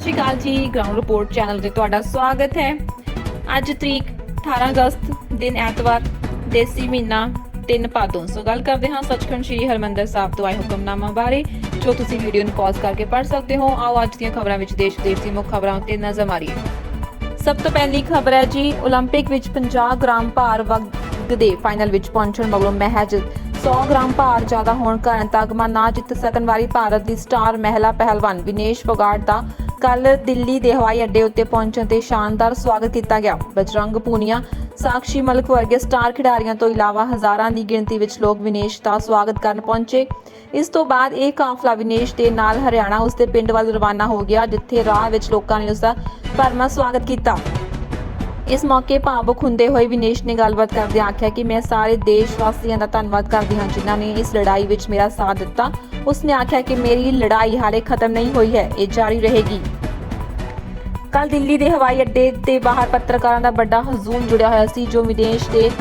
ਸਤਿ ਸ਼੍ਰੀ ਅਕਾਲ ਜੀ ground report channel ਤੇ ਤੁਹਾਡਾ ਸਵਾਗਤ ਹੈ ਅੱਜ ਤਰੀਕ 18 ਅਗਸਤ ਦਿਨ ਐਤਵਾਰ ਦੇਸੀ ਮਹੀਨਾ 3 ਪਾਦੋਂ ਸੋ ਗੱਲ ਕਰਦੇ ਹਾਂ ਸੱਚਖੰਡ ਸ੍ਰੀ ਹਰਮੰਦਰ ਸਾਹਿਬ ਤੋਂ ਆਏ ਹੁਕਮਨਾਮਾ ਬਾਰੇ ਜੋ ਤੁਸੀਂ ਵੀਡੀਓ ਨੂੰ ਪੌਜ਼ ਕਰਕੇ ਪੜ੍ਹ ਸਕਦੇ ਹੋ ਆਓ ਅੱਜ ਦੀਆਂ ਖਬਰਾਂ ਵਿੱਚ ਦੇਸ਼ ਵਿਦੇਸ਼ ਦੀ ਮੁੱਖ ਖਬਰਾਂ ਉੱਤੇ ਨਜ਼ਰ ਮਾਰੀਏ ਸਭ ਤੋਂ ਪਹਿਲੀ ਖਬਰ ਹੈ ਜੀ 올림픽 ਵਿੱਚ 50 ਗ੍ਰਾਮ ਭਾਰ ਵਰਗ ਦੇ ਫਾਈਨਲ ਵਿੱਚ ਪਹੁੰਚਣ ਮਗਰੋਂ ਮਹਿਜ 100 ਗ੍ਰਾਮ ਭਾਰ ਜ਼ਿਆਦਾ ਹੋਣ ਕਾਰਨ ਤਗਮਾ ਨਾ ਜਿੱਤ ਸਕਣ ਵਾਲੀ ਭਾਰਤ ਦੀ ਸਟਾਰ ਮਹਿਲਾ ਪਹਿਲਵਾਨ ਵਿਨੇਸ਼ ਫੋਗਾਟ ਦਾ ਕੱਲ ਦਿੱਲੀ ਦੇ ਹਵਾਈ ਅੱਡੇ ਉੱਤੇ ਪਹੁੰਚਣ ਤੇ ਸ਼ਾਨਦਾਰ ਸਵਾਗਤ ਕੀਤਾ ਗਿਆ। ਬਜਰੰਗ ਪੂਨੀਆ, ਸਾਕਸ਼ੀ ਮਲਕ ਵਰਗੇ ਸਟਾਰ ਖਿਡਾਰੀਆਂ ਤੋਂ ਇਲਾਵਾ ਹਜ਼ਾਰਾਂ ਦੀ ਗਿਣਤੀ ਵਿੱਚ ਲੋਕ ਵਿਨੇਸ਼ ਦਾ ਸਵਾਗਤ ਕਰਨ ਪਹੁੰਚੇ। ਇਸ ਤੋਂ ਬਾਅਦ ਇਹ ਕਾਫਲਾ ਵਿਨੇਸ਼ ਦੇ ਨਾਲ ਹਰਿਆਣਾ ਉਸਦੇ ਪਿੰਡ ਵੱਲ ਰਵਾਨਾ ਹੋ ਗਿਆ, ਜਿੱਥੇ ਰਾਹ ਵਿੱਚ ਲੋਕਾਂ ਨੇ ਉਸਦਾ ਭਰਮਾ ਸਵਾਗਤ ਕੀਤਾ। ਇਸ ਮੌਕੇ ਭਾਵੁਕ ਹੁੰਦੇ ਹੋਏ ਵਿਨੇਸ਼ ਨੇ ਗੱਲਬਾਤ ਕਰਦਿਆਂ ਆਖਿਆ ਕਿ ਮੈਂ ਸਾਰੇ ਦੇਸ਼ ਵਾਸੀਆਂ ਦਾ ਧੰਨਵਾਦ ਕਰਦੀ ਹਾਂ, ਜਿਨ੍ਹਾਂ ਨੇ ਇਸ ਲੜਾਈ ਵਿੱਚ ਮੇਰਾ ਸਾਥ ਦਿੱਤਾ। ਉਸਨੇ ਆਖਿਆ ਕਿ ਮੇਰੀ ਲੜਾਈ ਹਾਲੇ ਖਤਮ ਨਹੀਂ ਹੋਈ ਹੈ, ਇਹ ਜਾਰੀ ਰਹੇਗੀ। ਕੱਲ ਦਿੱਲੀ ਦੇ ਹਵਾਈ ਅੱਡੇ ਤੇ ਬਾਹਰ ਪੱਤਰਕਾਰਾਂ ਦਾ ਵੱਡਾ ਹਜੂਮ ਜੁੜਿਆ ਹੋਇਆ ਸੀ, ਜੋ ਵਿਦੇਸ਼ ਦੇ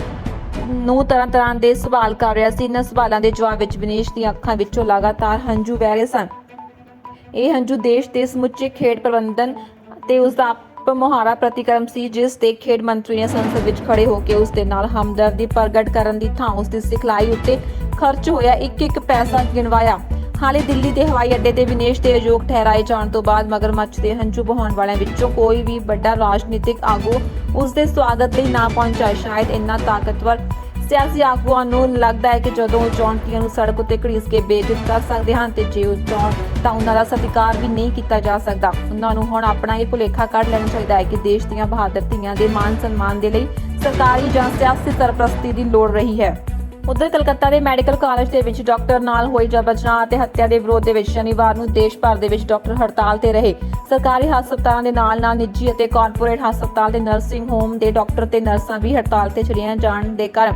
ਨੂੰ ਤਰ੍ਹਾਂ ਤਰ੍ਹਾਂ ਦੇ ਸਵਾਲ ਕਰ ਰਿਹਾ ਸੀ। ਇਹਨਾਂ ਸਵਾਲਾਂ ਦੇ ਜਵਾਬ ਵਿੱਚ ਵਿਨੇਸ਼ ਦੀਆਂ ਅੱਖਾਂ ਵਿੱਚੋਂ ਲਗਾਤਾਰ ਹੰਝੂ ਵਹਿ ਰਹੇ ਸਨ। ਇਹ ਹੰਝੂ ਦੇਸ਼ ਦੇ ਸਮੁੱਚੇ ਖੇਡ ਪ੍ਰਬੰਧਨ ਤੇ ਉਸ ਦਾ ਆਪ ਮੁਹਾਰਾ ਪ੍ਰਤੀਕਰਮ ਸੀ, ਜਿਸ ਤੇ ਖੇਡ ਮੰਤਰੀ ਨੇ ਸੰਸਦ ਵਿੱਚ ਖੜੇ ਹੋ ਕੇ ਉਸ ਦੇ ਨਾਲ ਹਮਦਰਦੀ ਪ੍ਰਗਟ ਕਰਨ ਦੀ ਥਾਂ ਉਸ ਦੀ ਸਿਖਲਾਈ ਉੱਤੇ ਖਰਚ ਹੋਇਆ ਇੱਕ ਇੱਕ ਪੈਸਾ ਗਿਣਵਾਇਆ। ਹਾਲੇ ਦਿੱਲੀ ਦੇ ਹਵਾਈ ਅੱਡੇ ਤੇ ਵਿਨੇਸ਼ ਦੇ ਅਯੋਗ ਠਹਿਰਾਏ ਜਾਣ ਤੋਂ ਬਾਅਦ ਮਗਰਮੱਛ ਦੇ ਹੰਝੂ ਬਹਾਉਣ ਵਾਲਿਆਂ ਵਿੱਚੋਂ ਕੋਈ ਵੀ ਵੱਡਾ ਰਾਜਨੀਤਿਕ ਆਗੂ ਉਸ ਦੇ ਸਵਾਗਤ ਲਈ ਨਾ ਪਹੁੰਚਾ ਸ਼ਾਇਦ ਇੰਨਾ ਤਾਕਤਵਰ ਸਿਆਸੀ ਆਗੂਆਂ ਨੂੰ ਲੱਗਦਾ ਹੈ ਕਿ ਜਦੋਂ ਉਹ ਚੌਂਕੀਆਂ ਨੂੰ ਸੜਕ ਉੱਤੇ ਘੜੀਸ ਕੇ ਬੇਇੱਜ਼ਤ ਕਰ ਸਕਦੇ ਹਨ ਤੇ ਜੇ ਉਹ ਚਾਹੁਣ ਤਾਂ ਉਹਨਾਂ ਦਾ ਸਤਿਕਾਰ ਵੀ ਨਹੀਂ ਕੀਤਾ ਜਾ ਸਕਦਾ। ਉਹਨਾਂ ਨੂੰ ਹੁਣ ਆਪਣਾ ਇਹ ਭੁਲੇਖਾ ਕੱਢ ਲੈਣਾ ਚਾਹੀਦਾ ਹੈ ਕਿ ਦੇਸ਼ ਦੀਆਂ ਬਹਾਦਰ ਧੀਆਂ ਦੇ ਮਾਨ ਸਨਮਾਨ ਦੇ ਲਈ ਸਰਕਾਰੀ ਜਾਂ ਸਿਆਸੀ ਸਰਪ੍ਰਸਤੀ ਦੀ ਲੋੜ ਰਹੀ ਹੈ। ਉਧਰ ਕਲਕੱਤਾ ਦੇ ਮੈਡੀਕਲ ਕਾਲਜ ਦੇ ਵਿੱਚ ਡਾਕਟਰ ਨਾਲ ਹੋਈ ਜਬਰਜਨਾਹ ਅਤੇ ਹੱਤਿਆ ਦੇ ਵਿਰੋਧ ਦੇ ਵਿੱਚ ਸ਼ਨੀਵਾਰ ਨੂੰ ਦੇਸ਼ ਭਰ ਦੇ ਵਿੱਚ ਡਾਕਟਰ ਹੜਤਾਲ ਤੇ ਰਹੇ। ਸਰਕਾਰੀ ਹਸਪਤਾਲਾਂ ਦੇ ਨਾਲ ਨਾਲ ਨਿੱਜੀ ਅਤੇ ਕਾਰਪੋਰੇਟ ਹਸਪਤਾਲ ਦੇ ਨਰਸਿੰਗ ਹੋਮ ਦੇ ਡਾਕਟਰ ਤੇ ਨਰਸਾਂ ਵੀ ਹੜਤਾਲ ਤੇ ਚਲੀਆਂ ਜਾਣ ਦੇ ਕਾਰਨ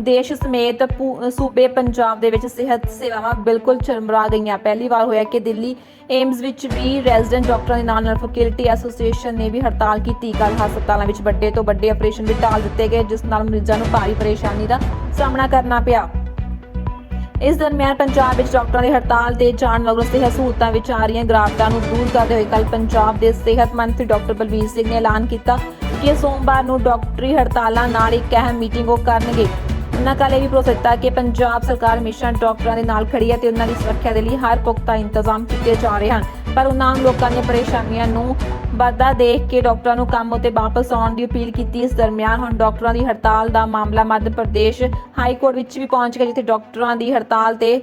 ਦੇਸ਼ ਸਮੇਤ ਪੂ- ਸੂਬੇ ਪੰਜਾਬ ਦੇ ਵਿੱਚ ਸਿਹਤ ਸੇਵਾਵਾਂ ਬਿਲਕੁਲ ਚਰਮਰਾ ਗਈਆਂ। ਪਹਿਲੀ ਵਾਰ ਹੋਇਆ ਕਿ ਦਿੱਲੀ ਏਮਜ਼ ਵਿੱਚ ਵੀ ਰੈਜ਼ੀਡੈਂਟ ਡਾਕਟਰਾਂ ਦੇ ਨਾਲ ਨਾਲ ਫੈਕਲਟੀ ਐਸੋਸੀਏਸ਼ਨ ਨੇ ਵੀ ਹੜਤਾਲ ਕੀਤੀ। ਕੱਲ ਹਸਪਤਾਲਾਂ ਵਿੱਚ ਵੱਡੇ ਤੋਂ ਵੱਡੇ ਆਪਰੇਸ਼ਨ ਵੀ ਟਾਲ ਦਿੱਤੇ ਗਏ, ਜਿਸ ਨਾਲ ਮਰੀਜ਼ਾਂ ਨੂੰ ਭਾਰੀ ਪਰੇਸ਼ਾਨੀ ਦਾ ਸਾਹਮਣਾ ਕਰਨਾ ਪਿਆ। ਇਸ ਦਰਮਿਆਨ ਪੰਜਾਬ ਵਿੱਚ ਡਾਕਟਰਾਂ ਦੀ ਹੜਤਾਲ ਤੇ ਜਾਣ ਮਗਰੋਂ ਸਿਹਤ ਸਹੂਲਤਾਂ ਵਿੱਚ ਆ ਰਹੀਆਂ ਗਿਰਾਵਟਾਂ ਨੂੰ ਦੂਰ ਕਰਦੇ ਹੋਏ ਕੱਲ ਪੰਜਾਬ ਦੇ ਸਿਹਤ ਮੰਤਰੀ ਡਾਕਟਰ ਬਲਵੀਰ ਸਿੰਘ ਨੇ ਐਲਾਨ ਕੀਤਾ ਕਿ ਸੋਮਵਾਰ ਨੂੰ ਡਾਕਟਰੀ ਹੜਤਾਲਾਂ ਨਾਲ ਇੱਕ ਅਹਿਮ ਮੀਟਿੰਗ ਉਹ ਕਰਨਗੇ। ਉਹਨਾਂ ਕੱਲ੍ਹ ਇਹ ਵੀ ਭਰੋਸਾ ਦਿੱਤਾ ਕਿ ਪੰਜਾਬ ਸਰਕਾਰ ਹਮੇਸ਼ਾ ਡਾਕਟਰਾਂ ਦੇ ਨਾਲ ਖੜੀ ਹੈ ਤੇ ਉਹਨਾਂ ਦੀ ਸੁਰੱਖਿਆ ਦੇ ਲਈ ਹਰ ਪੁਖਤਾ ਇੰਤਜ਼ਾਮ ਕੀਤੇ ਜਾ ਰਹੇ ਹਨ। ਪਰ ਉਹਨਾਂ ਲੋਕਾਂ ਦੀਆਂ ਪਰੇਸ਼ਾਨੀਆਂ ਨੂੰ ਵਾਧਾ ਦੇਖ ਕੇ ਡਾਕਟਰਾਂ ਨੂੰ ਕੰਮ ਉਤੇ ਵਾਪਸ ਆਉਣ ਦੀ ਅਪੀਲ ਕੀਤੀ। ਇਸ ਦਰਮਿਆਨ ਹੁਣ ਡਾਕਟਰਾਂ ਦੀ ਹੜਤਾਲ ਦਾ ਮਾਮਲਾ ਮੱਧ ਪ੍ਰਦੇਸ਼ ਹਾਈ ਕੋਰਟ ਵਿੱਚ ਵੀ ਪਹੁੰਚ ਗਿਆ, ਜਿੱਥੇ ਡਾਕਟਰਾਂ ਦੀ ਹੜਤਾਲ ਤੇ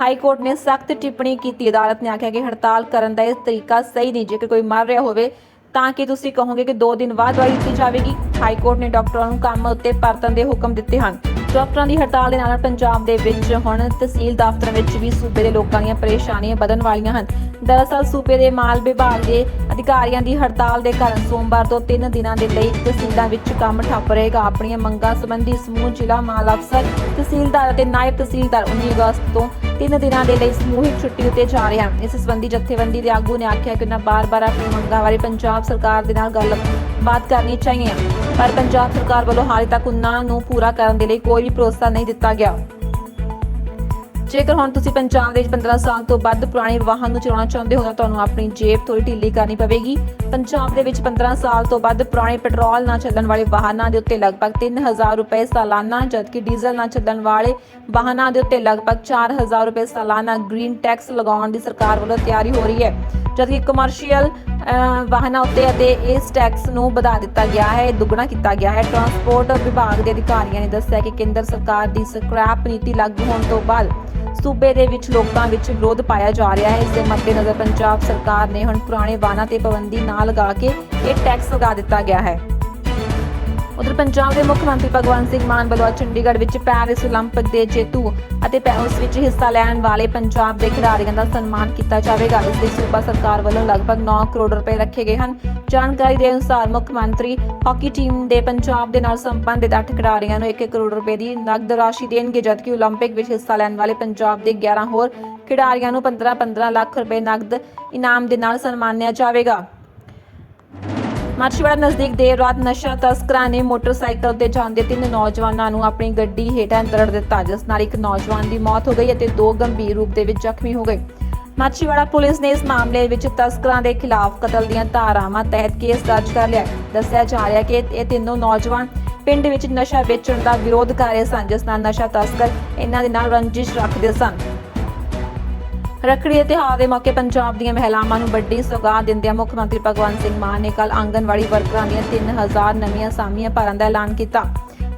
ਹਾਈ ਕੋਰਟ ਨੇ ਸਖਤ ਟਿੱਪਣੀ ਕੀਤੀ। ਅਦਾਲਤ ਨੇ ਆਖਿਆ ਕਿ ਹੜਤਾਲ ਕਰਨ ਦਾ ਇਹ ਤਰੀਕਾ ਸਹੀ ਨਹੀਂ, ਜੇਕਰ ਕੋਈ ਮਰ ਰਿਹਾ ਹੋਵੇ, ਤਾਂ ਕਿ ਤੁਸੀਂ ਕਹੋਗੇ ਕਿ 2 ਦਿਨ ਬਾਅਦ ਦਵਾਈ ਦਿੱਤੀ ਜਾਵੇਗੀ? ਹਾਈ ਕੋਰਟ ਨੇ ਡਾਕਟਰਾਂ ਨੂੰ ਕੰਮ ਉੱਤੇ ਪਰਤਣ ਦੇ ਹੁਕਮ ਦਿੱਤੇ ਹਨ। ਡਾਕਟਰਾਂ ਦੀ ਹੜਤਾਲ ਦੇ ਨਾਲ ਪੰਜਾਬ ਦੇ ਵਿੱਚ ਹੁਣ ਤਹਿਸੀਲ ਦਫ਼ਤਰਾਂ ਵਿੱਚ ਵੀ ਸੂਬੇ ਦੇ ਲੋਕਾਂ ਦੀਆਂ ਪਰੇਸ਼ਾਨੀਆਂ ਵਧਣ ਵਾਲੀਆਂ ਹਨ। ਦਰਅਸਲ ਸੂਬੇ ਦੇ ਮਾਲ ਵਿਭਾਗ ਦੇ ਅਧਿਕਾਰੀਆਂ ਦੀ ਹੜਤਾਲ ਦੇ ਕਾਰਨ ਸੋਮਵਾਰ ਤੋਂ 3 ਦਿਨਾਂ ਦੇ ਲਈ ਤਹਿਸੀਲਾਂ ਵਿੱਚ ਕੰਮ ਠੱਪ ਰਹੇਗਾ। ਆਪਣੀਆਂ ਮੰਗਾਂ ਸੰਬੰਧੀ ਸਮੂਹ ਜ਼ਿਲ੍ਹਾ ਮਾਲ ਅਫਸਰ, ਤਹਿਸੀਲਦਾਰ ਅਤੇ ਨਾਇਬ ਤਹਿਸੀਲਦਾਰ 19 ਅਗਸਤ ਤੋਂ 3 ਦਿਨਾਂ ਦੇ ਲਈ ਸਮੂਹਿਕ ਛੁੱਟੀ ਉੱਤੇ ਜਾ ਰਹੇ ਹਨ। ਇਸ ਸੰਬੰਧੀ ਜਥੇਬੰਦੀ ਦੇ ਆਗੂ ਨੇ ਆਖਿਆ ਕਿ ਉਹਨਾਂ ਬਾਰ-ਬਾਰ ਆਪਣੀ ਮੰਗਾਂ ਬਾਰੇ ਪੰਜਾਬ ਸਰਕਾਰ ਦੇ ਨਾਲ ਗੱਲਬਾਤ ਕਰਨੀ ਚਾਹੀਏ। ਪਰ ਪੰਜਾਬ ਸਰਕਾਰ ਵੱਲੋਂ ਹਾਲੇ ਤੱਕ ਉਹਨਾਂ ਨੂੰ ਪੂਰਾ ਕਰਨ ਦੇ ਲਈ ਕੋਈ ਵੀ ਭਰੋਸਾ ਨਹੀਂ ਦਿੱਤਾ ਗਿਆ। ਜੇਕਰ ਹੁਣ ਤੁਸੀਂ ਪੰਜਾਬ ਦੇ ਵਿੱਚ 15 ਸਾਲ ਤੋਂ ਵੱਧ ਪੁਰਾਣੇ ਵਾਹਨ ਨੂੰ ਚਲਾਉਣਾ ਚਾਹੁੰਦੇ ਹੋ, ਤਾਂ ਤੁਹਾਨੂੰ ਆਪਣੀ ਜੇਬ ਥੋੜੀ ਢਿੱਲੀ ਕਰਨੀ ਪਵੇਗੀ। ਪੰਜਾਬ ਦੇ ਵਿੱਚ 15 ਸਾਲ ਤੋਂ ਵੱਧ ਪੁਰਾਣੇ ਪੈਟਰੋਲ ਨਾਲ ਚੱਲਣ ਵਾਲੇ ਵਾਹਨਾਂ ਦੇ ਉੱਤੇ ਲਗਭਗ 3000 ਰੁਪਏ ਸਾਲਾਨਾ, ਜਦਕਿ ਡੀਜ਼ਲ ਨਾਲ ਚੱਲਣ ਵਾਲੇ ਵਾਹਨਾਂ ਦੇ ਉੱਤੇ ਲਗਭਗ 4000 ਰੁਪਏ ਸਾਲਾਨਾ ਗ੍ਰੀਨ ਟੈਕਸ ਲਗਾਉਣ ਦੀ ਸਰਕਾਰ ਵੱਲੋਂ ਤਿਆਰੀ ਹੋ ਰਹੀ ਹੈ। ਜਦਕਿ ਕਮਰਸ਼ੀਅਲ ਵਾਹਨਾਂ ਉੱਤੇ ਅਤੇ ਇਸ ਟੈਕਸ ਨੂੰ ਵਧਾ ਦਿੱਤਾ ਗਿਆ ਹੈ, ਦੁੱਗਣਾ ਕੀਤਾ ਗਿਆ ਹੈ। ਟਰਾਂਸਪੋਰਟ ਵਿਭਾਗ ਦੇ ਅਧਿਕਾਰੀਆਂ ਨੇ ਦੱਸਿਆ ਕਿ ਕੇਂਦਰ ਸਰਕਾਰ ਦੀ ਸਕ੍ਰੈਪ ਨੀਤੀ ਲਾਗੂ ਹੋਣ ਤੋਂ ਬਾਅਦ ਸੂਬੇ ਦੇ ਵਿੱਚ ਲੋਕਾਂ ਵਿੱਚ ਵਿਰੋਧ ਪਾਇਆ ਜਾ ਰਿਹਾ ਹੈ। ਇਸ ਦੇ ਮੱਦੇਨਜ਼ਰ ਪੰਜਾਬ ਸਰਕਾਰ ਨੇ ਹੁਣ ਪੁਰਾਣੇ ਵਾਹਨਾਂ ਤੇ ਪਾਬੰਦੀ ਨਾ ਲਗਾ ਕੇ ਇਹ ਟੈਕਸ ਲਗਾ ਦਿੱਤਾ ਗਿਆ ਹੈ। ਉਧਰ ਪੰਜਾਬ ਦੇ ਮੁੱਖ ਮੰਤਰੀ ਭਗਵੰਤ ਸਿੰਘ ਮਾਨ ਵੱਲੋਂ ਅੱਜ ਚੰਡੀਗੜ੍ਹ ਵਿੱਚ ਪੈਰਿਸ 올림픽 ਦੇ ਜੇਤੂ ਅਤੇ ਪੈ- ਉਸ ਵਿੱਚ ਹਿੱਸਾ ਲੈਣ ਵਾਲੇ ਪੰਜਾਬ ਦੇ ਖਿਡਾਰੀਆਂ ਦਾ ਸਨਮਾਨ ਕੀਤਾ ਜਾਵੇਗਾ ਇਸ ਲਈ ਸੂਬਾ ਸਰਕਾਰ ਵੱਲੋਂ ਲਗਭਗ 9 ਕਰੋੜ ਰੁਪਏ ਰੱਖੇ ਗਏ ਹਨ ਜਾਣਕਾਰੀ ਦੇ ਅਨੁਸਾਰ ਮੁੱਖ ਮੰਤਰੀ ਹਾਕੀ ਟੀਮ ਦੇ ਪੰਜਾਬ ਦੇ ਨਾਲ ਸੰਬੰਧਿਤ 8 ਖਿਡਾਰੀਆਂ ਨੂੰ 1 ਕਰੋੜ ਰੁਪਏ ਦੀ ਨਕਦ ਰਾਸ਼ੀ ਦੇਣਗੇ ਜਦਕਿ 올림픽 ਵਿੱਚ ਹਿੱਸਾ ਲੈਣ ਵਾਲੇ ਪੰਜਾਬ ਦੇ 11 ਹੋਰ ਖਿਡਾਰੀਆਂ ਨੂੰ 15-15 ਲੱਖ ਰੁਪਏ ਨਕਦ ਇਨਾਮ ਦੇ ਨਾਲ ਸਨਮਾਨਿਆ ਜਾਵੇਗਾ ਮਾਛੀਵਾੜਾ ਨਜ਼ਦੀਕ ਦੇਰ ਰਾਤ ਨਸ਼ਾ ਤਸਕਰਾਂ ਨੇ ਮੋਟਰਸਾਈਕਲ ਤੇ ਜਾਂਦੇ ਤਿੰਨ ਨੌਜਵਾਨਾਂ ਨੂੰ ਆਪਣੀ ਗੱਡੀ ਹੇਠਾਂ ਦਰੜ ਦਿੱਤਾ, ਜਿਸ ਨਾਲ ਇੱਕ ਨੌਜਵਾਨ ਦੀ ਮੌਤ ਹੋ ਗਈ ਅਤੇ ਦੋ ਗੰਭੀਰ ਰੂਪ ਦੇ ਵਿੱਚ ਜ਼ਖਮੀ ਹੋ ਗਏ। ਮਾਛੀਵਾੜਾ ਪੁਲਿਸ ਨੇ ਇਸ ਮਾਮਲੇ ਵਿੱਚ ਤਸਕਰਾਂ ਦੇ ਖਿਲਾਫ ਕਤਲ ਦੀਆਂ ਧਾਰਾਵਾਂ ਤਹਿਤ ਕੇਸ ਦਰਜ ਕਰ ਲਿਆ। ਦੱਸਿਆ ਜਾ ਰਿਹਾ ਕਿ ਇਹ ਤਿੰਨੋਂ ਨੌਜਵਾਨ ਪਿੰਡ ਵਿੱਚ ਨਸ਼ਾ ਵੇਚਣ ਦਾ ਵਿਰੋਧ ਕਰ ਰਹੇ ਸਨ, ਜਿਸ ਨਾਲ ਨਸ਼ਾ ਤਸਕਰ ਇਹਨਾਂ ਦੇ ਨਾਲ ਰੰਜਿਸ਼ ਰੱਖਦੇ ਸਨ। ਰੱਖੜੀ ਤਿਉਹਾਰ ਦੇ ਮੌਕੇ ਪੰਜਾਬ ਦੀਆਂ ਮਹਿਲਾਵਾਂ ਨੂੰ ਵੱਡੀ ਸੌਗਾਤ ਦਿੰਦਿਆਂ ਮੁੱਖ ਮੰਤਰੀ ਭਗਵੰਤ ਸਿੰਘ ਮਾਨ ਨੇ ਕੱਲ ਆਂਗਨਵਾੜੀ ਵਰਕਰਾਂ ਦੀਆਂ 3000 ਨਵੀਆਂ ਸਾਮੀਆਂ ਭਰਨ ਦਾ ਐਲਾਨ ਕੀਤਾ।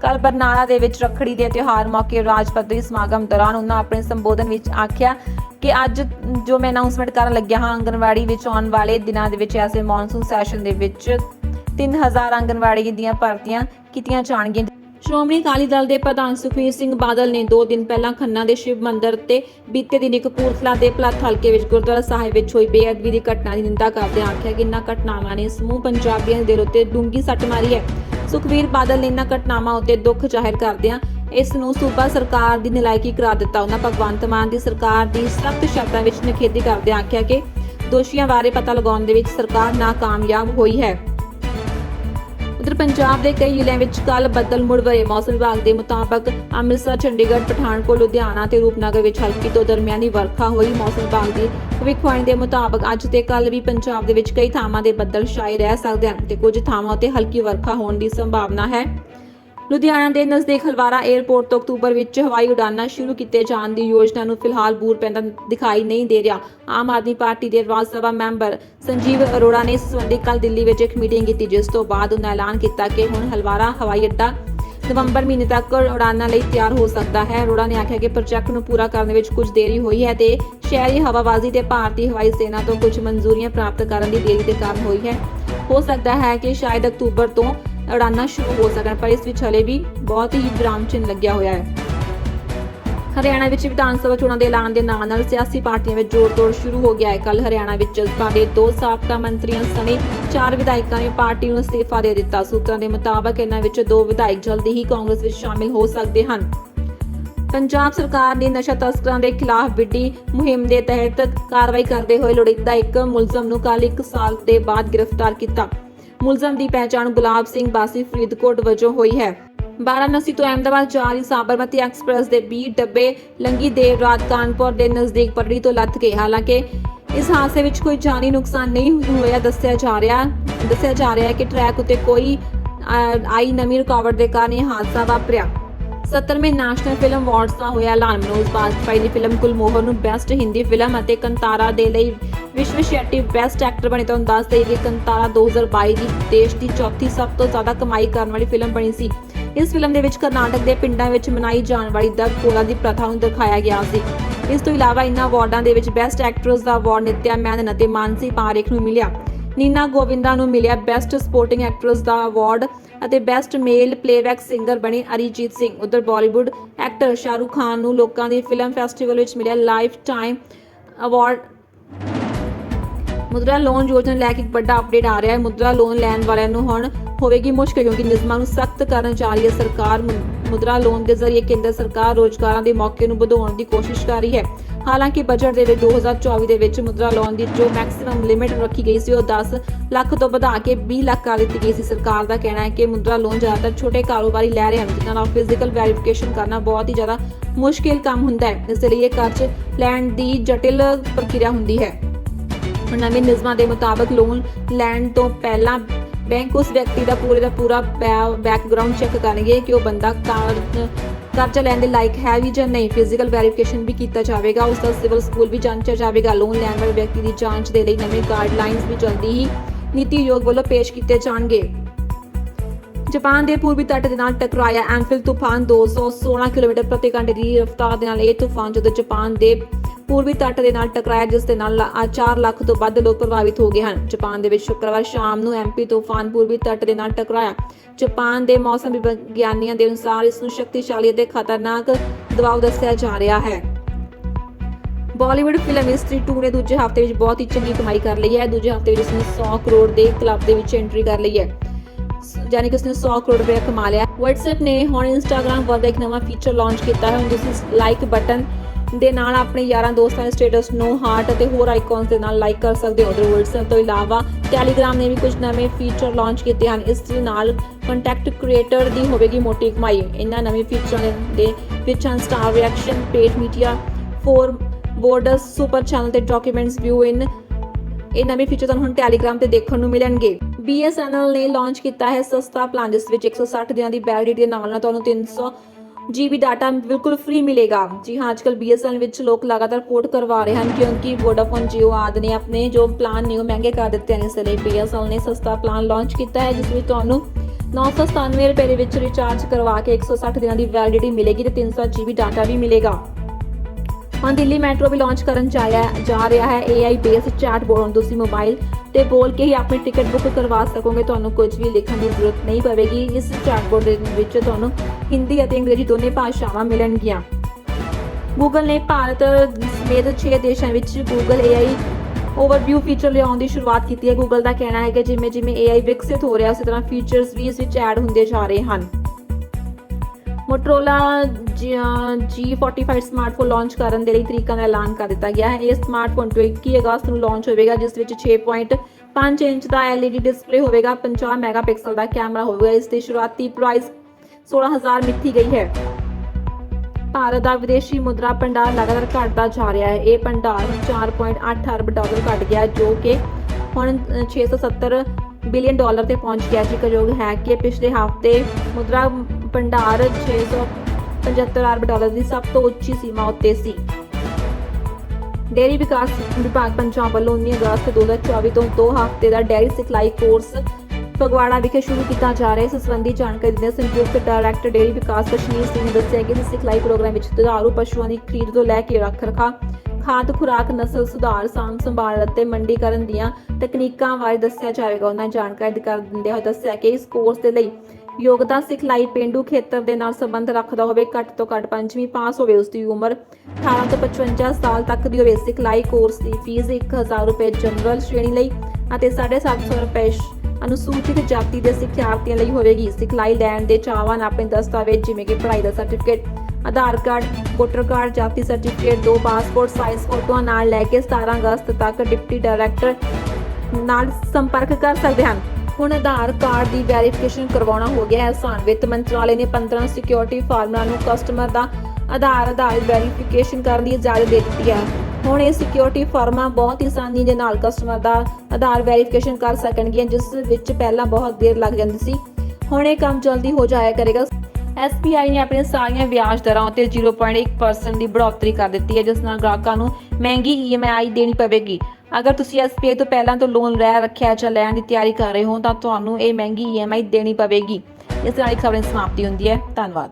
ਕੱਲ ਬਰਨਾਲਾ ਦੇ ਵਿੱਚ ਰੱਖੜੀ ਦੇ ਤਿਉਹਾਰ ਮੌਕੇ ਰਾਜ ਪੱਧਰੀ ਸਮਾਗਮ ਦੌਰਾਨ ਉਹਨਾਂ ਆਪਣੇ ਸੰਬੋਧਨ ਵਿੱਚ ਆਖਿਆ ਕਿ ਅੱਜ ਜੋ ਮੈਂ ਅਨਾਉਂਸਮੈਂਟ ਕਰਨ ਲੱਗਿਆ ਹਾਂ, ਆਂਗਨਵਾੜੀ ਵਿੱਚ ਆਉਣ ਵਾਲੇ ਦਿਨਾਂ ਦੇ ਵਿੱਚ ਐਸੇ ਮੌਨਸੂਨ ਸੈਸ਼ਨ ਦੇ ਵਿੱਚ 3000 ਆਂਗਨਵਾੜੀ ਦੀਆਂ ਭਰਤੀਆਂ ਕੀਤੀਆਂ ਜਾਣਗੀਆਂ। ਸ਼੍ਰੋਮਣੀ ਅਕਾਲੀ ਦਲ ਦੇ ਪ੍ਰਧਾਨ ਸੁਖਬੀਰ ਸਿੰਘ ਬਾਦਲ ਨੇ 2 ਦਿਨ ਪਹਿਲਾਂ ਖੰਨਾ ਦੇ ਸ਼ਿਵ ਮੰਦਿਰ ਤੇ ਬੀਤੇ ਦਿਨ ਕਪੂਰਥਲਾ ਦੇ ਪਲੱਥ ਹਲਕੇ ਵਿੱਚ ਗੁਰਦੁਆਰਾ ਸਾਹਿਬ ਵਿੱਚ ਹੋਈ ਬੇਅਦਬੀ ਦੀ ਘਟਨਾ ਦੀ ਨਿੰਦਾ ਕਰਦਿਆਂ ਆਖਿਆ ਕਿ ਇਨ੍ਹਾਂ ਘਟਨਾਵਾਂ ਨੇ ਸਮੂਹ ਪੰਜਾਬੀਆਂ ਦੇ ਦਿਲ ਉੱਤੇ ਡੂੰਗੀ ਸੱਟ ਮਾਰੀ ਹੈ। ਸੁਖਬੀਰ ਬਾਦਲ ਨੇ ਇਨ੍ਹਾਂ ਘਟਨਾਵਾਂ ਉੱਤੇ ਦੁੱਖ ਜ਼ਾਹਿਰ ਕਰਦਿਆਂ ਇਸ ਨੂੰ ਸੂਬਾ ਸਰਕਾਰ ਦੀ ਨਲਾਇਕੀ ਕਰਾ ਦਿੱਤਾ। ਉਹਨਾਂ ਭਗਵੰਤ ਮਾਨ ਦੀ ਸਰਕਾਰ ਦੀ ਸਖਤ ਸ਼ਬਦਾਂ ਵਿੱਚ ਨਿਖੇਧੀ ਕਰਦਿਆਂ ਆਖਿਆ ਕਿ ਦੋਸ਼ੀਆਂ ਬਾਰੇ ਪਤਾ ਲਗਾਉਣ ਦੇ ਵਿੱਚ ਸਰਕਾਰ ਨਾਕਾਮਯਾਬ ਹੋਈ ਹੈ। ਉਧਰ ਪੰਜਾਬ ਦੇ ਕਈ ਜ਼ਿਲ੍ਹਿਆਂ ਵਿੱਚ ਕੱਲ ਬੱਦਲ ਮੁੜ ਵਰੇ। ਮੌਸਮ ਵਿਭਾਗ ਦੇ ਮੁਤਾਬਕ ਅੰਮ੍ਰਿਤਸਰ, ਚੰਡੀਗੜ੍ਹ, ਪਠਾਨਕੋਟ, ਲੁਧਿਆਣਾ ਤੇ ਰੂਪਨਗਰ ਵਿੱਚ ਹਲਕੀ ਤੋਂ ਦਰਮਿਆਨੀ ਵਰਖਾ ਹੋਈ। ਮੌਸਮ ਵਿਭਾਗ ਦੀ ਭਵਿੱਖਬਾਣੀ ਦੇ ਮੁਤਾਬਕ ਅੱਜ ਤੇ ਕੱਲ ਵੀ ਪੰਜਾਬ ਦੇ ਵਿੱਚ ਕਈ ਥਾਵਾਂ ਦੇ ਬੱਦਲ ਛਾਏ ਰਹਿ ਸਕਦੇ ਹਨ ਤੇ ਕੁਝ ਥਾਵਾਂ ਉੱਤੇ ਹਲਕੀ ਵਰਖਾ ਹੋਣ ਦੀ ਸੰਭਾਵਨਾ ਹੈ। ਲੁਧਿਆਣਾ ਦੇ ਨਜ਼ਦੀਕ ਹਲਵਾਰਾ 에ਅਰਪੋਰਟ ਤੋਂ ਅਕਤੂਬਰ ਵਿੱਚ ਹਵਾਈ ਉਡਾਨਾਂ ਸ਼ੁਰੂ ਕੀਤੇ ਜਾਣ ਦੀ ਯੋਜਨਾ ਨੂੰ ਫਿਲਹਾਲ ਬੂਰ ਪੈਂਦਾ ਦਿਖਾਈ ਨਹੀਂ ਦੇ ਰਿਹਾ। ਆਮ ਆਦਮੀ ਪਾਰਟੀ ਦੇ ਰਾਜ ਸਭਾ ਮੈਂਬਰ ਸੰਜੀਵ ਅਰੋੜਾ ਨੇ ਇਸ ਸੰਬੰਧੀ ਕੱਲ ਦਿੱਲੀ ਵਿੱਚ ਇੱਕ ਮੀਟਿੰਗ ਕੀਤੀ, ਜਿਸ ਤੋਂ ਬਾਅਦ ਉਹਨਾਂ ਐਲਾਨ ਕੀਤਾ ਕਿ ਹੁਣ ਹਲਵਾਰਾ ਹਵਾਈ ਅੱਡਾ ਨਵੰਬਰ ਮਹੀਨੇ ਤੱਕ ਉਡਾਨਾਂ ਲਈ ਤਿਆਰ ਹੋ ਸਕਦਾ ਹੈ। ਅਰੋੜਾ ਨੇ ਆਖਿਆ ਕਿ ਪ੍ਰੋਜੈਕਟ ਨੂੰ ਪੂਰਾ ਕਰਨ ਵਿੱਚ ਕੁਝ ਦੇਰੀ ਹੋਈ ਹੈ ਤੇ ਸ਼ਹਿਰੀ ਹਵਾਬਾਜ਼ੀ ਤੇ ਭਾਰਤੀ ਹਵਾਈ ਸੈਨਾ ਤੋਂ ਕੁਝ ਮਨਜ਼ੂਰੀਆਂ ਪ੍ਰਾਪਤ ਕਰਨ ਦੀ ਦੇਰੀ ਦੇ ਕਾਰਨ ਹੋਈ ਹੈ। ਹੋ ਸਕਦਾ ਹੈ ਕਿ ਸ਼ਾਇਦ ਅਕਤੂਬਰ ਤੋਂ ਉਡਾਨਾਂ ਸ਼ੁਰੂ ਹੋ ਸਕਣ, ਪਰ ਇਸ ਵਿੱਚ ਹਲੇ ਵੀ ਬਹੁਤ ਹੀ ਵਿਰਾਮ ਚਿੰਨ੍ਹ ਲੱਗਿਆ ਹੋਇਆ ਹੈ। ਹਰਿਆਣਾ ਵਿੱਚ ਵਿਧਾਨ ਸਭਾ ਚੋਣਾਂ ਦੇ ਐਲਾਨ ਦੇ ਨਾਲ ਨਾਲ ਸਿਆਸੀ ਪਾਰਟੀਆਂ ਵਿੱਚ ਜੋੜ-ਤੋੜ ਸ਼ੁਰੂ ਹੋ ਗਿਆ ਹੈ। ਕੱਲ ਹਰਿਆਣਾ ਵਿੱਚ ਜਸਪਾ ਦੇ ਦੋ ਸਾਬਕਾ ਮੰਤਰੀਆਂ ਸਣੇ ਚਾਰ ਵਿਧਾਇਕਾਂ ਨੇ ਪਾਰਟੀ ਨੂੰ ਅਸਤੀਫਾ ਦੇ ਦਿੱਤਾ। ਸੂਤਰਾਂ ਦੇ ਮੁਤਾਬਕ ਇਹਨਾਂ ਵਿੱਚ ਦੋ ਵਿਧਾਇਕ ਜਲਦੀ ਹੀ ਕਾਂਗਰਸ ਵਿੱਚ ਸ਼ਾਮਿਲ ਹੋ ਸਕਦੇ ਹਨ। ਪੰਜਾਬ ਸਰਕਾਰ ਨੇ ਨਸ਼ਾ ਤਸਕਰਾਂ ਦੇ ਖਿਲਾਫ ਵਿੱਢੀ ਮੁਹਿੰਮ ਦੇ ਤਹਿਤ ਕਾਰਵਾਈ ਕਰਦੇ ਹੋਏ ਲੋੜੀਂਦਾ ਇੱਕ ਮੁਲਜ਼ਮ ਨੂੰ ਕੱਲ 1 ਸਾਲ ਦੇ ਬਾਅਦ ਗ੍ਰਿਫਤਾਰ ਕੀਤਾ। ਮੁਲਜ਼ਮ ਦੀ ਪਹਿਚਾਣ ਗੁਲਾਬ ਸਿੰਘ ਬਾਸੀ ਫਰੀਦਕੋਟ ਵਜੋਂ ਹੋਈ ਹੈ। ਵਾਰਾਣਸੀ ਤੋਂ ਅਹਿਮਦਾਬਾਦ ਜਾ ਰਹੀ ਸਾਬਰਮਤੀ ਐਕਸਪ੍ਰੈਸ ਦੇ 20 ਡੱਬੇ ਲੰਗੀ ਦੇਰ ਰਾਤ ਕਾਨਪੁਰ ਦੇ ਨਜ਼ਦੀਕ ਪਟੜੀ ਤੋਂ ਲੱਥ ਗਏ। ਹਾਲਾਂਕਿ ਇਸ ਹਾਦਸੇ ਵਿੱਚ ਕੋਈ ਜਾਨੀ ਨੁਕਸਾਨ ਨਹੀਂ ਹੋਇਆ, ਦੱਸਿਆ ਜਾ ਰਿਹਾ, ਦੱਸਿਆ ਜਾ ਰਿਹਾ ਹੈ ਕਿ ਟਰੈਕ ਉੱਤੇ ਕੋਈ ਆਈ ਨਵੀਂ ਰੁਕਾਵਟ ਦੇ ਕਾਰਨ ਇਹ ਹਾਦਸਾ ਵਾਪਰਿਆ। 70ਵੇਂ ਨੈਸ਼ਨਲ ਫਿਲਮ ਅਵਾਰਡਸ ਦਾ ਹੋਇਆ ਐਲਾਨ। ਮਨੋਜ ਬਾਜਪਾਈ ਦੀ ਫਿਲਮ ਗੁਲਮੋਹਰ ਨੂੰ ਬੈਸਟ ਹਿੰਦੀ ਫਿਲਮ ਅਤੇ ਕੰਤਾਰਾ ਦੇ ਲਈ ਵਿਸ਼ਵ ਸ਼ੈਟੀ ਬੈਸਟ ਐਕਟਰ ਬਣੇ ਤੁਹਾਨੂੰ ਦੱਸ ਦੇਈਏ ਕਿ ਕੰਤਾਰਾ 2022 ਦੀ ਦੇਸ਼ ਦੀ ਚੌਥੀ ਸਭ ਤੋਂ ਜ਼ਿਆਦਾ ਕਮਾਈ ਕਰਨ ਵਾਲੀ ਫਿਲਮ ਬਣੀ ਸੀ। ਇਸ ਫਿਲਮ ਦੇ ਵਿੱਚ ਕਰਨਾਟਕ ਦੇ ਪਿੰਡਾਂ ਵਿੱਚ ਮਨਾਈ ਜਾਣ ਵਾਲੀ ਦਰ ਕੋਲਾ ਦੀ ਪ੍ਰਥਾ ਨੂੰ ਦਿਖਾਇਆ ਗਿਆ ਸੀ। ਇਸ ਤੋਂ ਇਲਾਵਾ ਇਨ੍ਹਾਂ ਅਵਾਰਡਾਂ ਦੇ ਵਿੱਚ ਬੈਸਟ ਐਕਟਰਸ ਦਾ ਅਵਾਰਡ ਨਿਤਿਆ ਮੈਨਨ ਅਤੇ ਮਾਨਸੀ ਪਾਰੇਖ ਨੂੰ ਮਿਲਿਆ। ਨੀਨਾ ਗੋਵਿੰਦਾ ਨੂੰ ਮਿਲਿਆ ਬੈਸਟ ਸਪੋਰਟਿੰਗ ਐਕਟਰਸ ਦਾ ਅਵਾਰਡ ਅਤੇ ਬੈਸਟ ਮੇਲ ਪਲੇਬੈਕ ਸਿੰਗਰ ਬਣੇ ਅਰੀਜੀਤ ਸਿੰਘ। ਉਧਰ ਬਾਲੀਵੁੱਡ ਐਕਟਰ ਸ਼ਾਹਰੁਖ ਖਾਨ ਨੂੰ ਲੋਕਾਂ ਦੀ ਫਿਲਮ ਫੈਸਟੀਵਲ ਵਿੱਚ ਮਿਲਿਆ ਲਾਈਫ ਟਾਈਮ ਅਵਾਰਡ ਮੁਦਰਾ ਲੋਨ ਯੋਜਨਾ ਲੈ ਕੇ ਇੱਕ ਵੱਡਾ ਅਪਡੇਟ ਆ ਰਿਹਾ ਹੈ। ਮੁਦਰਾ ਲੋਨ ਲੈਣ ਵਾਲਿਆਂ ਨੂੰ ਹੁਣ ਹੋਵੇਗੀ ਮੁਸ਼ਕਲ ਕਿਉਂਕਿ ਨਿਯਮਾਂ ਨੂੰ ਸਖਤ ਕਰਨ ਜਾ ਰਹੀ ਹੈ ਸਰਕਾਰ। ਮੁਦਰਾ ਲੋਨ ਦੇ ਜ਼ਰੀਏ ਕੇਂਦਰ ਸਰਕਾਰ ਰੋਜ਼ਗਾਰਾਂ ਦੇ ਮੌਕੇ ਨੂੰ ਵਧਾਉਣ ਦੀ ਕੋਸ਼ਿਸ਼ ਕਰ ਰਹੀ ਹੈ। ਹਾਲਾਂਕਿ ਬਜਟ ਦੇ ਵਿੱਚ 2024 ਦੇ ਵਿੱਚ ਮੁਦਰਾ ਲੋਨ ਦੀ ਜੋ ਮੈਕਸਿਮਮ ਲਿਮਿਟ ਰੱਖੀ ਗਈ ਸੀ, ਉਹ 10 ਲੱਖ ਤੋਂ ਵਧਾ ਕੇ 20 ਲੱਖ ਕਰ ਦਿੱਤੀ ਗਈ ਸੀ। ਸਰਕਾਰ ਦਾ ਕਹਿਣਾ ਹੈ ਕਿ ਮੁਦਰਾ ਲੋਨ ਜ਼ਿਆਦਾਤਰ ਛੋਟੇ ਕਾਰੋਬਾਰੀ ਲੈ ਰਹੇ ਹਨ, ਜਿਨ੍ਹਾਂ ਨਾਲ ਫਿਜ਼ੀਕਲ ਵੈਰੀਫਿਕੇਸ਼ਨ ਕਰਨਾ ਬਹੁਤ ਹੀ ਜ਼ਿਆਦਾ ਮੁਸ਼ਕਿਲ ਕੰਮ ਹੁੰਦਾ ਹੈ। ਇਸ ਲਈ ਇਹ ਕਰਜ਼ ਲੈਣ ਦੀ ਜਟਿਲ ਪ੍ਰਕਿਰਿਆ ਹੁੰਦੀ ਹੈ। ਹੁਣ ਨਵੇਂ ਨਿਯਮਾਂ ਦੇ ਮੁਤਾਬਕ ਲੋਨ ਲੈਣ ਤੋਂ ਪਹਿਲਾਂ ਬੈਂਕ ਉਸ ਵਿਅਕਤੀ ਦਾ ਪੂਰੇ ਦਾ ਪੂਰਾ ਬੈਕਗ੍ਰਾਉਂਡ ਚੈੱਕ ਕਰਨਗੇ ਕਿ ਉਹ ਬੰਦਾ ਕਰਜ਼ਾ ਲੈਣ ਦੇ ਲਾਇਕ ਹੈ ਵੀ ਜਾਂ ਨਹੀਂ। ਫਿਜ਼ੀਕਲ ਵੈਰੀਫਿਕੇਸ਼ਨ ਵੀ ਕੀਤਾ ਜਾਵੇਗਾ, ਉਸ ਦਾ ਸਿਵਲ ਸਕੂਲ ਵੀ ਜਾਂਚਿਆ ਜਾਵੇਗਾ। ਲੋਨ ਲੈਣ ਵਾਲੇ ਵਿਅਕਤੀ ਦੀ ਜਾਂਚ ਦੇ ਲਈ ਨਵੇਂ ਗਾਈਡਲਾਈਨਸ ਵੀ ਜਲਦੀ ਹੀ ਨੀਤੀ ਆਯੋਗ ਵੱਲੋਂ ਪੇਸ਼ ਕੀਤੇ ਜਾਣਗੇ। ਜਾਪਾਨ ਦੇ ਪੂਰਬੀ ਤੱਟ ਦੇ ਨਾਲ ਟਕਰਾਇਆ ਐਂਫਿਲ ਤੂਫਾਨ 216 ਕਿਲੋਮੀਟਰ ਪ੍ਰਤੀ ਘੰਟੇ ਦੀ ਰਫ਼ਤਾਰ ਦੇ ਨਾਲ ਇਹ ਤੂਫਾਨ ਜਦੋਂ ਜਾਪਾਨ ਦੇ ਪੂਰਬੀ ਤੱਟ ਦੇ ਨਾਲ ਟਕਰਾਇਆ, ਜਿਸ ਦੇ ਨਾਲ 4 ਲੱਖ ਤੋਂ ਵੱਧ ਲੋਕ ਪ੍ਰਭਾਵਿਤ ਹੋ ਗਏ ਹਨ। ਜਾਪਾਨ ਦੇ ਵਿੱਚ ਸ਼ੁੱਕਰਵਾਰ ਸ਼ਾਮ ਨੂੰ ਐਮਪੀ ਤੂਫਾਨ ਪੂਰਬੀ ਤੱਟ ਦੇ ਨਾਲ ਟਕਰਾਇਆ। ਜਾਪਾਨ ਦੇ ਮੌਸਮ ਵਿਗਿਆਨੀਆਂ ਦੇ ਅਨੁਸਾਰ ਇਸ ਨੂੰ ਸ਼ਕਤੀਸ਼ਾਲੀ ਅਤੇ ਖਤਰਨਾਕ ਦਬਾਅ ਦੱਸਿਆ ਜਾ ਰਿਹਾ ਹੈ। ਬਾਲੀਵੁੱਡ ਫਿਲਮ ਇੰਡਸਟਰੀ 2 ਨੇ ਦੂਜੇ ਹਫ਼ਤੇ ਵਿੱਚ ਬਹੁਤ ਹੀ ਚੰਗੀ ਕਮਾਈ ਕਰ ਲਈ ਹੈ। ਦੂਜੇ ਹਫ਼ਤੇ ਵਿੱਚ ਇਸਨੇ 100 ਕਰੋੜ ਦੇ ਕਲੱਬ ਦੇ ਵਿੱਚ ਐਂਟਰੀ ਕਰ ਲਈ ਹੈ। ਸ- ਯਾਨੀ ਕਿ ਉਸਨੇ 100 ਕਰੋੜ ਰੁਪਏ ਕਮਾ ਲਿਆ। WhatsApp ਨੇ ਹੁਣ Instagram ਵਰਗਾ ਇੱਕ ਨਵਾਂ ਫੀਚਰ ਲਾਂਚ ਕੀਤਾ ਹੈ। ਹੁਣ ਤੁਸੀਂ ਲਾਈਕ ਬਟਨ ਦੇ ਨਾਲ ਆਪਣੇ ਯਾਰਾਂ, ਦੋਸਤਾਂ ਦੇ ਸਟੇਟਸ ਨੂੰ ਹਾਰਟ ਅਤੇ ਹੋਰ ਆਈਕਨਸ ਦੇ ਨਾਲ ਲਾਈਕ ਕਰ ਸਕਦੇ ਹੋ ਉਧਰ WhatsApp ਤੋਂ ਇਲਾਵਾ। Telegram ਨੇ ਵੀ ਕੁਝ ਨਵੇਂ ਫੀਚਰ ਲਾਂਚ ਕੀਤੇ ਹਨ। ਇਸ ਦੇ ਨਾਲ ਕੰਟੈਕਟ ਕ੍ਰੀਏਟਰ ਦੀ ਹੋਵੇਗੀ ਮੋਟੀ ਕਮਾਈ। ਇਹਨਾਂ ਨਵੇਂ ਫੀਚਰਾਂ ਦੇ- ਵਿੱਚ star reaction paid media four boards super channel ਤੇ ਡਾਕੂਮੈਂਟਸ ਵਿਊ ਇਨ ਇਹ ਨਵੇਂ ਫੀਚਰ ਤੁਹਾਨੂੰ ਹੁਣ ਟੈਲੀਗ੍ਰਾਮ ਤੇ ਦੇਖਣ ਨੂੰ ਮਿਲਣਗੇ। BSNL ਨੇ ਲਾਂਚ ਕੀਤਾ ਹੈ ਸਸਤਾ ਪਲਾਨ ਜਿਸ ਵਿੱਚ 160 ਦਿਨਾਂ ਦੀ ਵੈਲਿਡਿਟੀ ਦੇ ਨਾਲ ਨਾਲ ਤੁਹਾਨੂੰ 300 GB ਡਾਟਾ ਬਿਲਕੁਲ ਫ੍ਰੀ ਮਿਲੇਗਾ। ਜੀ ਹਾਂ ਅੱਜਕੱਲ BSNL ਵਿੱਚ ਲੋਕ ਲਗਾਤਾਰ ਪੋਰਟ ਕਰਵਾ ਰਹੇ ਹਨ ਕਿਉਂਕਿ Vodafone Jio ਆਦਿ ਨੇ, ਆਪਣੇ ਜੋ ਪਲਾਨ ਨੇ ਉਹ ਮਹਿੰਗੇ ਕਰ ਦਿੱਤੇ ਹਨ ਇਸ ਲਈ BSNL ਨੇ ਸਸਤਾ ਪਲਾਨ ਲਾਂਚ ਕੀਤਾ ਹੈ, ਜਿਸ ਵਿੱਚ ਤੁਹਾਨੂੰ 997 ਰੁਪਏ ਦੇ ਵਿੱਚ ਰਿਚਾਰਜ ਕਰਵਾ ਕੇ 160 ਦਿਨਾਂ ਦੀ ਵੈਲਿਡਿਟੀ ਮਿਲੇਗੀ ਤੇ 300 GB ਡਾਟਾ ਵੀ ਮਿਲੇਗਾ। ਹੁਣ ਦਿੱਲੀ ਮੈਟਰੋ ਵੀ ਲਾਂਚ ਕਰਨ ਜਾ ਰਿਹਾ ਜਾ ਰਿਹਾ ਹੈ AI ਬੇਸਡ ਚੈਟ ਬੋਟ ਹੁਣ ਤੁਸੀਂ ਮੋਬਾਈਲ ਤੇ ਬੋਲ ਕੇ ਹੀ ਆਪਣੀ ਟਿਕਟ ਬੁੱਕ ਕਰਵਾ ਸਕੋਗੇ, ਤੁਹਾਨੂੰ ਕੁਝ ਵੀ ਲਿਖਣ ਦੀ ਜ਼ਰੂਰਤ ਨਹੀਂ ਪਵੇਗੀ। ਇਸ ਚੈਟ ਦੇ ਵਿੱਚ ਤੁਹਾਨੂੰ ਹਿੰਦੀ ਅਤੇ ਅੰਗਰੇਜ਼ੀ ਦੋਨੇ ਭਾਸ਼ਾਵਾਂ ਮਿਲਣਗੀਆਂ। ਗੂਗਲ ਨੇ ਭਾਰਤ ਸਮੇਤ 6 ਦੇਸ਼ਾਂ ਵਿੱਚ ਗੂਗਲ AI ਓਵਰਵਿਊ ਫੀਚਰ ਲਿਆਉਣ ਦੀ ਸ਼ੁਰੂਆਤ ਕੀਤੀ ਹੈ। ਗੂਗਲ ਦਾ ਕਹਿਣਾ ਹੈ ਕਿ ਜਿਵੇਂ ਜਿਵੇਂ AI ਵਿਕਸਿਤ ਹੋ ਰਿਹਾ, ਉਸੇ ਤਰ੍ਹਾਂ ਫੀਚਰਸ ਵੀ ਇਸ ਵਿੱਚ ਐਡ ਹੁੰਦੇ ਜਾ ਰਹੇ ਹਨ। ਮੋਟਰੋਲਾ G45 ਸਮਾਰਟਫੋਨ ਲਾਂਚ ਕਰਨ ਦੇ ਲਈ ਤਰੀਕਾਂ ਦਾ ਐਲਾਨ ਕਰ ਦਿੱਤਾ ਗਿਆ ਹੈ। ਇਹ ਸਮਾਰਟਫੋਨ 21 ਅਗਸਤ ਨੂੰ ਲਾਂਚ ਹੋਵੇਗਾ, ਜਿਸ ਵਿੱਚ 6.5 ਇੰਚ ਦਾ LED ਡਿਸਪਲੇ ਹੋਵੇਗਾ 50 ਮੈਗਾਪਿਕਸਲ ਦਾ ਕੈਮਰਾ ਹੋਵੇਗਾ। ਇਸ ਦੀ ਸ਼ੁਰੂਆਤੀ ਪ੍ਰਾਈਸ 16000 ਮਿੱਥੀ ਗਈ ਹੈ। ਭਾਰਤ ਦਾ ਵਿਦੇਸ਼ੀ ਮੁਦਰਾ ਭੰਡਾਰ ਲਗਾਤਾਰ ਘਟਦਾ ਜਾ ਰਿਹਾ ਹੈ। ਇਹ ਭੰਡਾਰ 4.8 ਅਰਬ ਡਾਲਰ ਘਟ ਗਿਆ ਜੋ ਕਿ ਹੁਣ 670 ਬਿਲੀਅਨ ਡਾਲਰ ਤੇ ਪਹੁੰਚ ਗਿਆ ਜ਼ਿਕਰਯੋਗ ਹੈ ਕਿ ਪਿਛਲੇ ਹਫ਼ਤੇ ਮੁਦਰਾ ਭੰਡਾਰ 675 ਅਰਬ ਡਾਲਰ ਦੀ ਸਭ ਤੋਂ ਉੱਚੀ ਸੀਮਾ ਉੱਤੇ ਸੀ। ਡੇਅਰੀ ਵਿਕਾਸ ਵਿਭਾਗ ਪੰਜਾਬ ਵੱਲੋਂ 19 ਅਗਸਤ 2024 ਤੋਂ ਦੋ ਹਫ਼ਤੇ ਦਾ ਡੇਅਰੀ ਸਿਖਲਾਈ ਕੋਰਸ ਫਗਵਾੜਾ ਵਿਖੇ ਸ਼ੁਰੂ ਕੀਤਾ ਜਾ ਰਿਹਾ ਇਸ ਸੰਬੰਧੀ ਜਾਣਕਾਰੀ ਦਿੰਦੇ ਸੰਯੁਕਤ ਡਾਇਰੈਕਟਰ ਡੇਅਰੀ ਵਿਕਾਸ ਕਸ਼ਮੀਰ ਸਿੰਘ ਨੇ ਦੱਸਿਆ ਕਿ ਇਸ ਸਿਖਲਾਈ ਪ੍ਰੋਗਰਾਮ ਵਿੱਚ ਦੁਧਾਰੂ ਪਸ਼ੂਆਂ ਦੀ ਖਰੀਦ ਤੋਂ ਲੈ ਕੇ ਰੱਖ ਰਖਾ ਖਾਦ, ਖੁਰਾਕ, ਨਸਲ ਸੁਧਾਰ, ਸਾਂਭ ਸੰਭਾਲ ਅਤੇ ਮੰਡੀਕਰਨ ਦੀਆਂ ਤਕਨੀਕਾਂ ਬਾਰੇ ਦੱਸਿਆ ਜਾਵੇਗਾ। ਉਹਨਾਂ ਜਾਣਕਾਰੀ ਕਰ ਦਿੰਦੇ ਹੋਏ ਦੱਸਿਆ ਕਿ ਇਸ ਕੋਰਸ ਦੇ ਲਈ ਯੋਗਤਾ ਸਿਖਲਾਈ ਪਿੰਡੂ ਖੇਤਰ ਦੇ ਨਾਲ ਸੰਬੰਧ ਰੱਖਦਾ ਹੋਵੇ, ਘੱਟ ਤੋਂ ਘੱਟ ਪੰਜਵੀਂ ਪਾਸ ਹੋਵੇ, ਉਸ ਦੀ ਉਮਰ 18 ਤੋਂ 55 ਸਾਲ ਤੱਕ ਦੀ ਹੋਵੇ। ਸਿਖਲਾਈ ਕੋਰਸ ਦੀ ਫੀਸ 1000 ਰੁਪਏ ਜਨਰਲ ਸ਼੍ਰੇਣੀ ਲਈ ਅਤੇ 750 ਰੁਪਏ ਅਨੁਸੂਚਿਤ ਜਾਤੀ ਦੇ ਸਿੱਖਿਆਰਥੀਆਂ ਲਈ ਹੋਵੇਗੀ ਸਿਖਲਾਈ ਲੈਣ ਦੇ ਚਾਹਵਾਨ ਆਪਣੇ ਦਸਤਾਵੇਜ਼, ਜਿਵੇਂ ਕਿ ਪੜ੍ਹਾਈ ਦਾ certificate, Aadhaar card, voter card, ਜਾਤੀ ਸਰਟੀਫਿਕੇਟ, ਦੋ ਪਾਸਪੋਰਟ ਸਾਈਜ਼ ਫੋਟੋਆਂ ਨਾਲ ਲੈ ਕੇ 17 ਅਗਸਤ ਤੱਕ ਡਿਪਟੀ ਡਾਇਰੈਕਟਰ ਨਾਲ ਸੰਪਰਕ ਕਰ ਸਕਦੇ ਹਨ। ਹੁਣ ਆਧਾਰ ਕਾਰਡ ਦੀ ਵੈਰੀਫਿਕੇਸ਼ਨ ਕਰਵਾਉਣਾ ਹੋ ਗਿਆ ਹੈ। ਆਸਾਨ ਵਿੱਤ ਮੰਤਰਾਲੇ ਨੇ 15 ਸਿਕਿਉਰਿਟੀ ਫਾਰਮਾਂ ਨੂੰ ਕਸਟਮਰ ਦਾ ਆਧਾਰ ਆਧਾਰਿਤ ਵੈਰੀਫਿਕੇਸ਼ਨ ਕਰਨ ਦੀ ਇਜਾਜ਼ਤ ਦੇ ਦਿੱਤੀ ਹੈ। ਹੁਣ ਇਹ ਸਿਕਿਉਰਿਟੀ ਫਰਮਾਂ ਬਹੁਤ ਹੀ ਆਸਾਨੀ ਦੇ ਨਾਲ ਕਸਟਮਰ ਦਾ ਆਧਾਰ ਵੈਰੀਫਿਕੇਸ਼ਨ ਕਰ ਸਕਣਗੀਆਂ, ਜਿਸ ਵਿੱਚ ਪਹਿਲਾਂ ਬਹੁਤ ਦੇਰ ਲੱਗ ਜਾਂਦੀ ਸੀ। ਹੁਣ ਇਹ ਕੰਮ ਜਲਦੀ ਹੋ ਜਾਇਆ ਕਰੇਗਾ। SBI ਨੇ ਆਪਣੀਆਂ ਸਾਰੀਆਂ ਵਿਆਜ ਦਰਾਂ ਉੱਤੇ 0.1% ਦੀ ਬੜੋਤਰੀ ਕਰ ਦਿੱਤੀ ਹੈ, ਜਿਸ ਨਾਲ ਗ੍ਰਾਹਕਾਂ ਨੂੰ ਮਹਿੰਗੀ EMI ਦੇਣੀ ਪਵੇਗੀ। ਅਗਰ ਤੁਸੀਂ SBI ਤੋਂ ਪਹਿਲਾਂ ਤੋਂ ਲੋਨ ਲੈ ਰੱਖਿਆ ਜਾਂ ਲੈਣ ਦੀ ਤਿਆਰੀ ਕਰ ਰਹੇ ਹੋ, ਤਾਂ ਤੁਹਾਨੂੰ ਇਹ ਮਹਿੰਗੀ EMI ਦੇਣੀ ਪਵੇਗੀ। ਇਸ ਨਾਲ ਇੱਕ ਖਬਰ ਸਮਾਪਤੀ ਹੁੰਦੀ ਹੈ। ਧੰਨਵਾਦ।